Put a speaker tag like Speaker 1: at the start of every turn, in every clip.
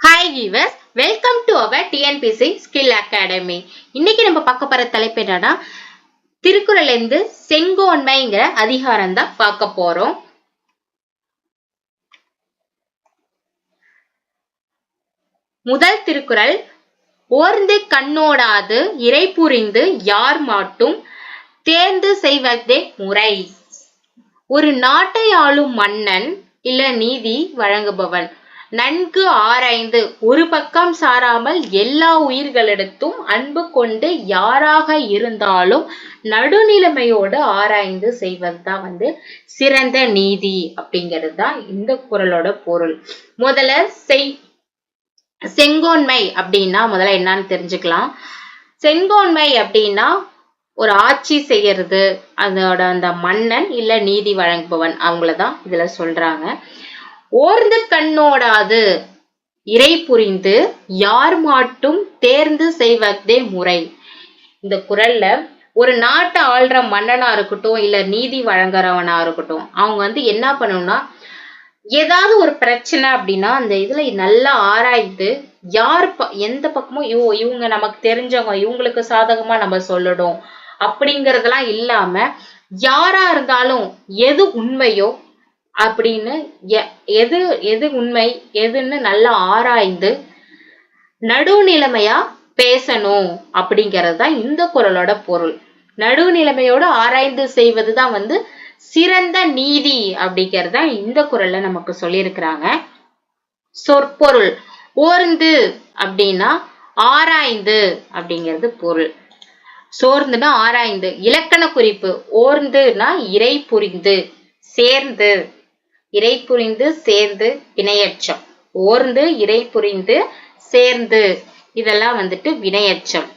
Speaker 1: Hi viewers welcome to our TNPSC skill academy இன்னைக்கு நம்ம பார்க்க போற தலைப்பு என்னன்னா திருக்குறள்ல இருந்து செங்கோன்மைங்கிற அதிகாரம் தான் பார்க்க போறோம். முதல் திருக்குறள் ஓர்ந்து கண்ணோடாது இறை புரிந்து யார் மாட்டும் தேர்ந்து செய்வதே முறை. ஒரு நாட்டை ஆளும் மன்னன் இல்ல நீதி வழங்குபவன். நன்கு ஆராய்ந்து ஒரு பக்கம் சாராமல் எல்லா உயிர்களிடத்தும் அன்பு கொண்டு யாராக இருந்தாலும் நடுநிலைமையோடு ஆராய்ந்து செய்வதுதான் வந்து சிறந்த நீதி அப்படிங்கிறது தான் இந்த குரலோட பொருள். முதல்ல செய் செங்கோன்மை அப்படின்னா முதல்ல என்னன்னு தெரிஞ்சுக்கலாம். செங்கோன்மை அப்படின்னா ஒரு ஆட்சி செய்யறது அதோட அந்த மன்னன் இல்ல நீதி வழங்குபவன் அவங்களதான் இதுல சொல்றாங்க. ஓர்ந்து கண்ணோடாது. இறை புரிந்து யார் மாட்டும் தேர்ந்து செய்வதே முறை. இந்த குரல்ல ஒரு நாட்டை ஆள்ற மன்னனா இருக்கட்டும் இல்ல நீதி வழங்குறவனா இருக்கட்டும் அவங்க வந்து என்ன பண்ணணும்னா ஏதாவது ஒரு பிரச்சனை அப்படின்னா அந்த இதுல நல்லா ஆராய்ந்து யார் ப எந்த பக்கமும் இவ இவங்க நமக்கு தெரிஞ்சவங்க இவங்களுக்கு சாதகமா நம்ம சொல்லணும் அப்படிங்கறதெல்லாம் இல்லாம யாரா இருந்தாலும் எது உண்மையோ அப்படின்னு எது எது உண்மை எதுன்னு நல்லா ஆராய்ந்து நடுநிலைமையா பேசணும் அப்படிங்கிறது தான் இந்த குரலோட பொருள். நடுநிலைமையோடு ஆராய்ந்து செய்வது தான் வந்து சிறந்த நீதி அப்படிங்கிறது தான் இந்த குரல்ல நமக்கு சொல்லியிருக்கிறாங்க. சொற்பொருள் ஓர்ந்து அப்படின்னா ஆராய்ந்து அப்படிங்கிறது பொருள். சோர்ந்துன்னா ஆராய்ந்து இலக்கண குறிப்பு ஓர்ந்துனா இறை புரிந்து சேர்ந்து. இறை புரிந்து சேர்ந்து வினையச்சம் ஓர்ந்து இறை புரிந்து சேர்ந்து. இதெல்லாம் வந்துட்டு வினையச்சம்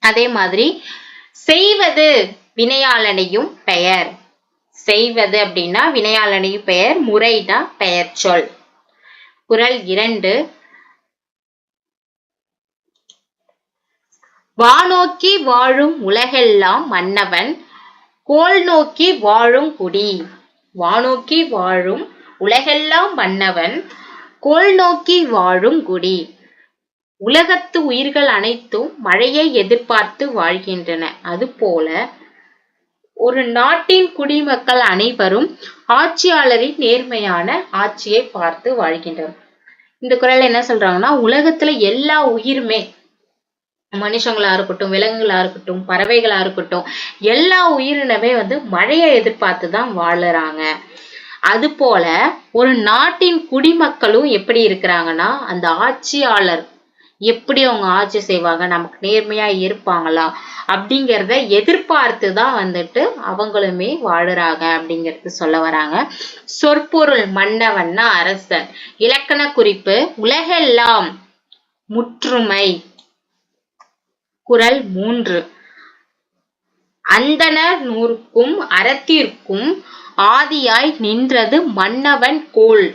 Speaker 1: அதே மாதிரி செய்வது வினையாளனையும் பெயர். செய்வது அப்படின்னா வினையாளனையும் பெயர் முறைதான் பெயர் சொல். குரல் இரண்டு. வானோக்கி வாழும் உலகெல்லாம் மன்னவன் கோல் நோக்கி வாழும் குடி. வானோக்கி வாழும் உலகெல்லாம் மன்னவன் கோள் நோக்கி வாழும் குடி. உலகத்து உயிர்கள் அனைத்தும் மழையை எதிர்பார்த்து வாழ்கின்றன. அதுபோல ஒரு நாட்டின் குடிமக்கள் அனைவரும் ஆட்சியாளரின் நேர்மையான ஆட்சியை பார்த்து வாழ்கின்றனர். இந்த குரல் என்ன சொல்றாங்கன்னா உலகத்துல எல்லா உயிருமே மனுஷங்களா இருக்கட்டும் விலங்குகளா இருக்கட்டும் பறவைகளா இருக்கட்டும் எல்லா உயிரினமே வந்து மழையை எதிர்பார்த்து தான் வாழுறாங்க. அது போல ஒரு நாட்டின் குடிமக்களும் எப்படி இருக்கிறாங்கன்னா அந்த ஆட்சியாளர் எப்படி அவங்க ஆட்சி செய்வாங்க நமக்கு நேர்மையா இருப்பாங்களா அப்படிங்கிறத எதிர்பார்த்து தான் வந்துட்டு அவங்களுமே வாழுறாங்க அப்படிங்கிறது சொல்ல வராங்க. சொற்பொருள் மன்னவன்னா அரசன். இலக்கண குறிப்பு உலகெல்லாம் முற்றுமை குரல் மூன்று. அந்தனர் நூற்கும் அறத்திற்கும் ஆதியாய் நின்றது மன்னவன் கோல்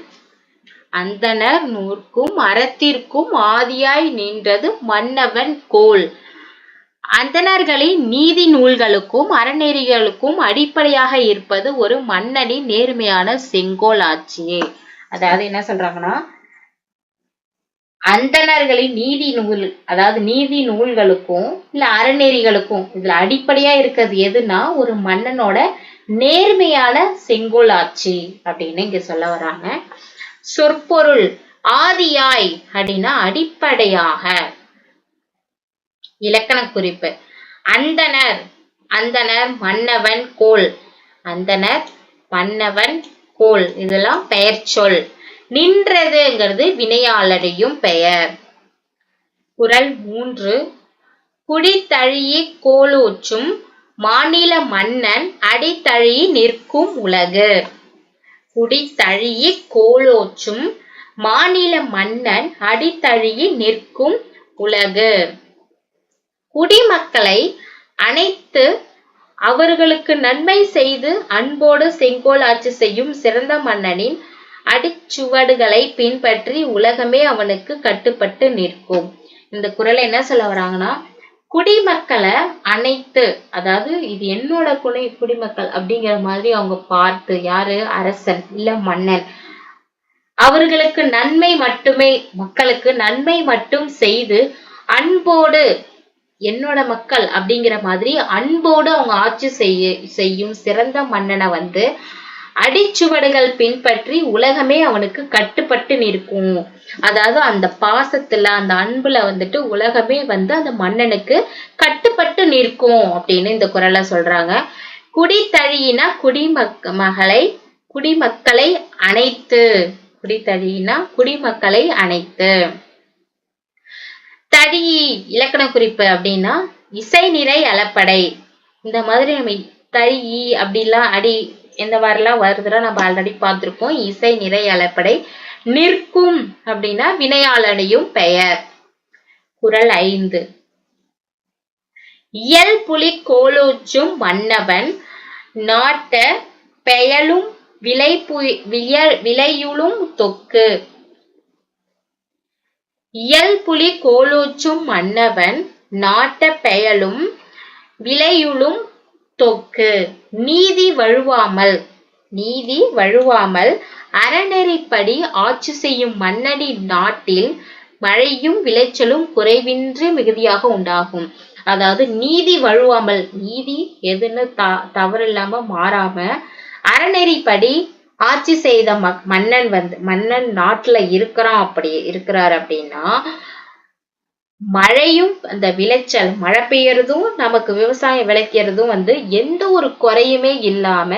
Speaker 1: அந்தனர் நூற்கும் அறத்திற்கும் ஆதியாய் நின்றது மன்னவன் கோல் அந்தணர்களின் நீதி நூல்களுக்கும் அறநெறிகளுக்கும் அடிப்படையாக இருப்பது ஒரு மன்னனின் நேர்மையான செங்கோல் ஆட்சியே. அதாவது என்ன சொல்றாங்கன்னா அந்தணர்களின் நீதி நூல் அதாவது நீதி நூல்களுக்கும் இல்ல அறநெறிகளுக்கும் இதுல அடிப்படையா இருக்கிறது எதுனா ஒரு மன்னனோட நேர்மையான செங்கோல் ஆட்சி அப்படின்னு இங்க சொல்ல வராங்க. சொற்பொருள் ஆதியாய் அப்படின்னா அடிப்படையாக. இலக்கண குறிப்பு. அந்தனர் அந்தனர் மன்னவன் கோல். அந்தனர் மன்னவன் கோல். இதெல்லாம் பெயர் சொல் நின்றதுங்கிறது வினையாளரையும் பெயர். குரல் மூன்று. குடித்தழியி கோலூச்சும் மாநில மன்னன் அடித்தழி நிற்கும் உலகு. குடித்தழியி கோலோச்சும் மாநில மன்னன் அடித்தழியி நிற்கும் உலகு. குடிமக்களை அனைத்து அவர்களுக்கு நன்மை செய்து அன்போடு செங்கோல் ஆட்சி செய்யும் சிறந்த மன்னனின் அடிச்சுவடுகளை பின்பற்றி உலகமே அவனுக்கு கட்டுப்பட்டு நிற்கும். இந்த குரலை என்ன சொல்ல வராங்கன்னா குடிமக்களை அனைத்து அதாவது இது என்னோட குடி குடிமக்கள் அப்படிங்கிற மாதிரி அவங்க பார்த்து யாரு? அரசன் இல்ல மன்னன். அவர்களுக்கு நன்மை மட்டுமே மக்களுக்கு நன்மை மட்டும் செய்து அன்போடு என்னோட மக்கள் அப்படிங்கிற மாதிரி அன்போடு அவங்க ஆட்சி செய்ய செய்யும் சிறந்த மன்னனை வந்து அடிச்சுவடுகள் பின்பற்றி உலகமே அவனுக்கு கட்டுப்பட்டு நிற்கும். அதாவது அந்த பாசத்துல அந்த அன்புல வந்துட்டு உலகமே வந்து அந்த மன்னனுக்கு கட்டுப்பட்டு நிற்கும் அப்படின்னு இந்த குரலை சொல்றாங்க. குடித்தழியினா குடிமக்க மகளை குடிமக்களை அனைத்து குடித்தழியினா குடிமக்களை அனைத்து தடி இலக்கண குறிப்பு அப்படின்னா இசை நிறை அளப்படை. இந்த மாதிரி நம்ம தழி அப்படிலாம் அடி இந்த மாதிரிலாம் வருதுன்னா நம்ம ஆல்ரெடி பார்த்துருக்கோம் இசை நிறை அளப்படை நிற்கும் அப்படின்னா வினையாளனையும் பெயர். குரல் ஐந்து. இயல் புலி கோலோச்சும் மன்னவன் நாட்ட பெயலும் விலை விளையுளும் தொக்கு. இயல் புலி கோலோச்சும் மன்னவன் நாட்ட பெயலும் விளையுளும் தொக்கு. நீதி வழுவாமல். நீதி வழுவாமல் அறநெறிப்படி ஆட்சி செய்யும் மன்னடி நாட்டில் மழையும் விளைச்சலும் குறைவின்றி மிகுதியாக உண்டாகும். அதாவது நீதி வழுவாமல். நீதி எதுன்னு த தவறு இல்லாம மாறாம அறநெறிப்படி ஆட்சி செய்த மன்னன் வந்து மன்னன் நாட்டுல இருக்கிறான் அப்படி இருக்கிறார் அப்படின்னா மழையும் அந்த விளைச்சல் மழை பெய்யறதும் நமக்கு விவசாயம் விளைக்கிறதும் வந்து எந்த ஒரு குறையுமே இல்லாம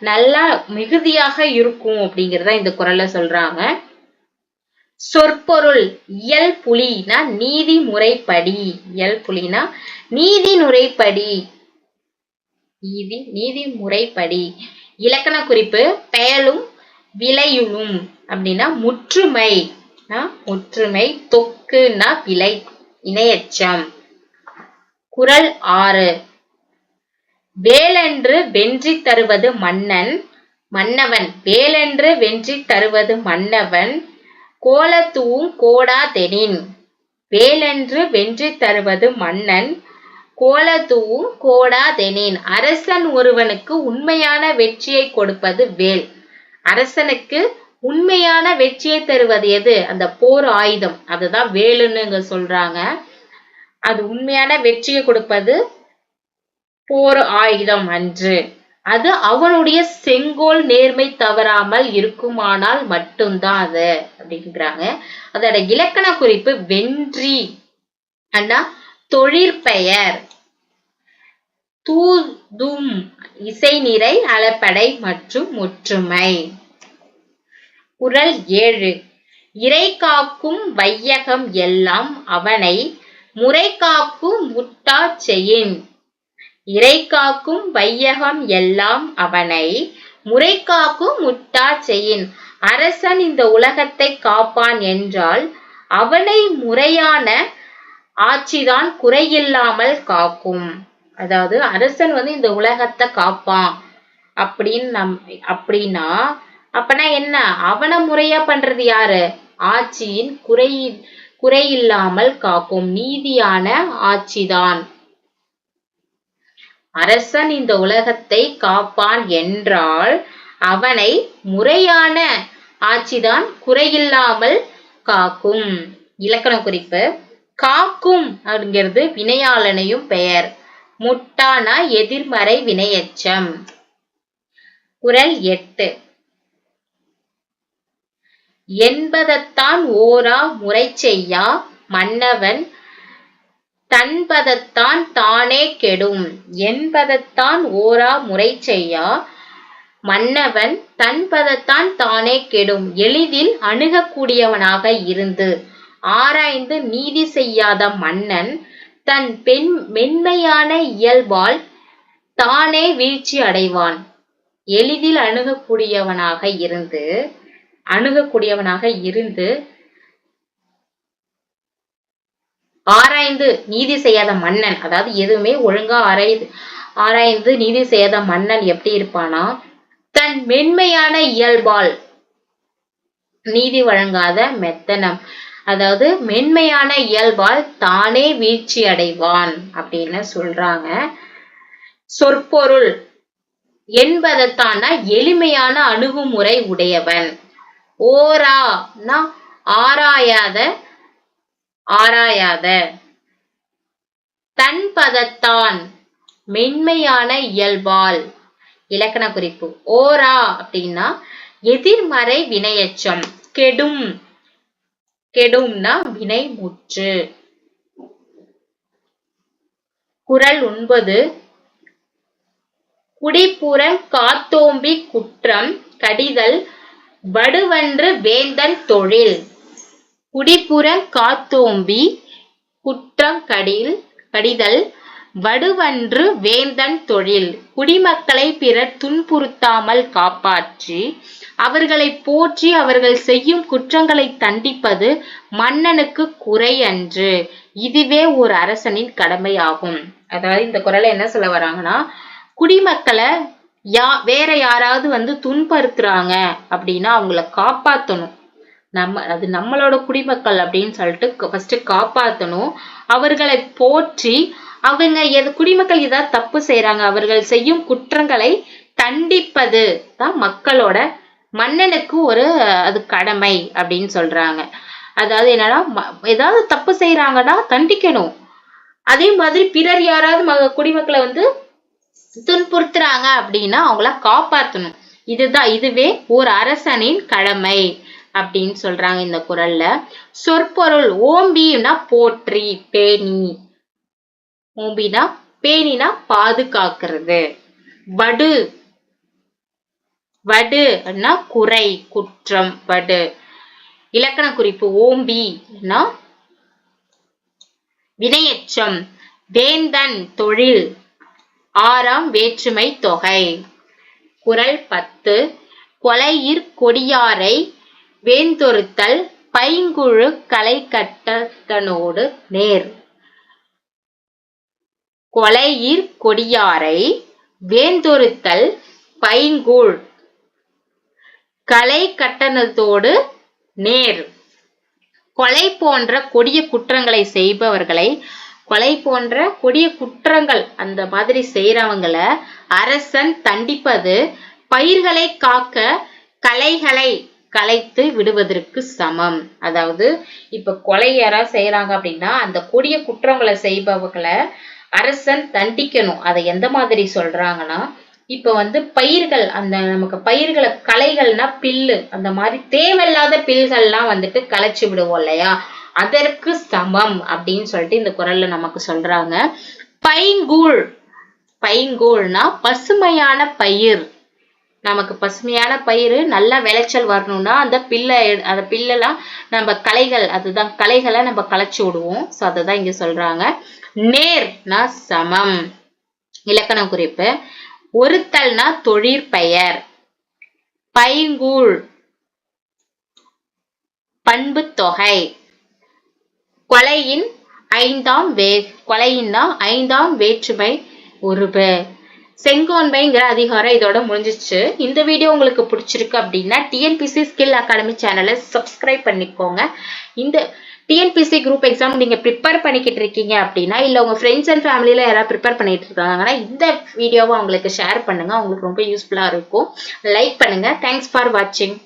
Speaker 1: நல்லா மிகுதியாக இருக்கும் அப்படிங்கறத இந்த குரல்ல சொல்றாங்க. சொற்பொருள் இயல் புலினா நீதி முறைப்படி. இயல் புலினா நீதி முறைப்படி. நீதி நீதி முறைப்படி. இலக்கண குறிப்பு பெயலும் விளையுளும் அப்படின்னா முற்றுமை. முற்றுமை தொக்குன்னா விலை இணையச்சம். குரல் ஆறு. வேலென்று வென்றி தருவது மன்னன் மன்னவன். வேலென்று வென்றி தருவது மன்னவன் கோலத்தூவும் கோடாதெனின். வேலென்று வென்றி தருவது மன்னன் கோலத்தூவும் கோடாதெனின். அரசன் ஒருவனுக்கு உண்மையான வெற்றியை கொடுப்பது வேல். அரசனுக்கு உண்மையான வெற்றியை தருவது எது? அந்த போர் ஆயுதம். அதுதான் வேலுன்னு சொல்றாங்க. அது உண்மையான வெற்றியை கொடுப்பது போர் ஆயுதம் அன்று. அது அவனுடைய செங்கோல் நேர்மை தவறாமல் இருக்குமானால் மட்டும்தான் அது அப்படிங்கிறாங்க. அதோட இலக்கண குறிப்பு வென்றி. அண்ணா தொழிற்பெயர் தூதும் இசை நிறை அளப்படை மற்றும் ஒற்றுமை. குரல் ஏழு. இறை காக்கும் வையகம் எல்லாம் அவனை முறை காக்கும் முட்டா செயின் இறை காக்கும் வையகம் எல்லாம் அவனை முறை காக்கும் முட்டா செயின் அரசன் இந்த உலகத்தை காப்பான் என்றால் அவனை முறையான ஆட்சிதான் குறையில்லாமல் காக்கும். அதாவது அரசன் வந்து இந்த உலகத்தை காப்பான். அப்படின்னு நம் அப்படின்னா அப்பனா என்ன? அவனை முறையா பண்றது யாரு? ஆட்சியின் குறை குறையில்லாமல் காக்கும் நீதியான ஆட்சிதான். அரசன் இந்த உலகத்தை காப்பான் என்றால் அவனை முறையான ஆட்சிதான் குறையில்லாமல் காக்கும். இலக்கண குறிப்பு. காக்கும் அப்படிங்கிறது வினையாளனையும் பெயர். முட்டானா எதிர்மறை வினையச்சம். குரல் எட்டு. என்பதத்தான் ஓரா முறைச்செய்யா மன்னவன் தன்பதத்தான் தானே கெடும் என்பதத்தான் ஓரா முறைச்செய்யா மன்னவன் தன்பதத்தான் தானே கெடும் எளிதில் அணுகக்கூடியவனாக இருந்து ஆராய்ந்து நீதி செய்யாத மன்னன் தன் பெண் மென்மையான இயல்பால் தானே வீழ்ச்சி அடைவான். எளிதில் அணுகக்கூடியவனாக இருந்து அணுகக்கூடியவனாக இருந்து ஆராய்ந்து நீதி செய்யாத மன்னன் அதாவது எதுவுமே ஒழுங்கா ஆராய்ந்து ஆராய்ந்து நீதி செய்யாத மன்னன் எப்படி இருப்பானா? தன் மென்மையான இயல்பால் நீதி வழங்காத மெத்தனம். அதாவது மென்மையான இயல்பால் தானே வீழ்ச்சி அடைவான் அப்படின்னு சொல்றாங்க. சொற்பொருள். என்பதத்தான எளிமையான அணுகுமுறை உடையவன். ஓரானா ஆராயாத ஆராயாத. தன் பதத்தான் மென்மையான இயல்பால். இலக்கண குறிப்பு. ஓரா அப்படின்னா எதிர்மறை வினையச்சம். கெடும் கெடும்னா வினை முற்று. குரல் ஒன்பது. குடிப்புற காத்தோம்பி குற்றம் கடிதல் வடுவன்று வேந்தன் தொழில். குடிபுற காத்தோம்பி குற்றம் கடிதல் வடுவன்று வேந்தன் தொழில். குடிமக்களை பிறர் துன்புறுத்தாமல் காப்பாற்றி அவர்களை போற்றி அவர்கள் செய்யும் குற்றங்களை தண்டிப்பது மன்னனுக்கு குறை அன்று இதுவே ஒரு அரசனின் கடமையாகும். அதாவது இந்த குரலை என்ன சொல்ல வராங்கன்னா குடிமக்களை யா வேற யாராவது வந்து துன்புறுத்துறாங்க அப்படின்னா அவங்கள காப்பாற்றணும் நம்ம அது நம்மளோட குடிமக்கள் அப்படின்னு சொல்லிட்டு ஃபர்ஸ்ட் காப்பாற்றணும் அவர்களை போற்றி அவங்க எது குடிமக்கள் ஏதாவது தப்பு செய்யறாங்க அவர்கள் செய்யும் குற்றங்களை தண்டிப்பது தான் மக்களோட மன்னனுக்கு ஒரு அது கடமை அப்படின்னு சொல்றாங்க. அதாவது என்னன்னா ஏதாவது தப்பு செய்யறாங்கன்னா தண்டிக்கணும். அதே மாதிரி பிறர் யாராவது குடிமக்களை வந்து துன்புறுத்துறாங்க அப்படின்னா அவங்கள காப்பாற்றணும் இதுதான் இதுவே ஒரு அரசனின் கடமை அப்படின்னு சொல்றாங்க இந்த குரல்ல. சொற்பொருள் ஓம்பினா போற்றி பேணி. ஓம்பினா பேணினா பாதுகாக்கிறது. வடு வடு குறை குற்றம் வடு. இலக்கண குறிப்பு ஓம்பின்னா வினையச்சம் வேந்தன் தொழில் ஆறாம் வேற்றுமை தொகை. குரல் பத்து. கொலையிற் கொடியாரை வேந்தொருத்தல் பைங்குழு கலை கட்டத்தனோடு நேர். கொலையிற் கொடியாரை வேந்தொருத்தல் பைங்கூழ் கலை கட்டணத்தோடு நேர். கொலை போன்ற கொடிய குற்றங்களை செய்பவர்களை கொலை போன்ற கொடிய குற்றங்கள் அந்த மாதிரி செய்யறவங்கள அரசன் தண்டிப்பது பயிர்களை காக்க கலைகளை கலைத்து விடுவதற்கு சமம். அதாவது இப்ப கொலை யாராவது செய்யறாங்க அப்படின்னா அந்த கொடிய குற்றங்களை செய்பவர்களை அரசன் தண்டிக்கணும். அதை எந்த மாதிரி சொல்றாங்கன்னா இப்ப வந்து பயிர்கள் அந்த நமக்கு பயிர்களை களைகள்னா பில்லு அந்த மாதிரி தேவையில்லாத பில்கள்லாம் வந்துட்டு களைச்சு விடுவோம் இல்லையா? அதற்கு சமம் அப்படின்னு சொல்லிட்டு இந்த குரல்ல நமக்கு சொல்றாங்க. பைங்கூழ். பைங்கூழ்னா பசுமையான பயிர். நமக்கு பசுமையான பயிர் நல்லா விளைச்சல் வரணும்னா அந்த பில்லை அந்த பில்லெல்லாம் நம்ம களைகள் அதுதான் களைகளை நம்ம களைச்சு விடுவோம். ஸோ அதை தான் இங்கே சொல்றாங்க. நேர்னா சமம். இலக்கண குறிப்பு. ஒருத்தல்னா தொழிற்பெயர் பைங்கூழ். பண்பு தொகை. கொலையின் ஐந்தாம் வே கொலையின்னா ஐந்தாம் வேற்றுமை உருபு. செங்கோன்மைங்கிற அதிகாரம் இதோட முடிஞ்சிச்சு இந்த வீடியோ உங்களுக்கு பிடிச்சிருக்கு அப்படின்னா டிஎன்பிசி ஸ்கில் அகாடமி சேனலை சப்ஸ்கிரைப் பண்ணிக்கோங்க. இந்த டிஎன்பிசி குரூப் எக்ஸாம் நீங்கள் ப்ரிப்பேர் பண்ணிக்கிட்டு இருக்கீங்க அப்படின்னா இல்லை உங்கள் ஃப்ரெண்ட்ஸ் அண்ட் ஃபேமிலியில் யாராவது ப்ரிப்பேர் பண்ணிட்டு இருக்காங்கன்னா இந்த வீடியோவை அவங்களுக்கு ஷேர் பண்ணுங்கள் அவங்களுக்கு ரொம்ப யூஸ்ஃபுல்லாக இருக்கும். லைக் பண்ணுங்கள் தேங்க்ஸ் ஃபார் வாட்சிங்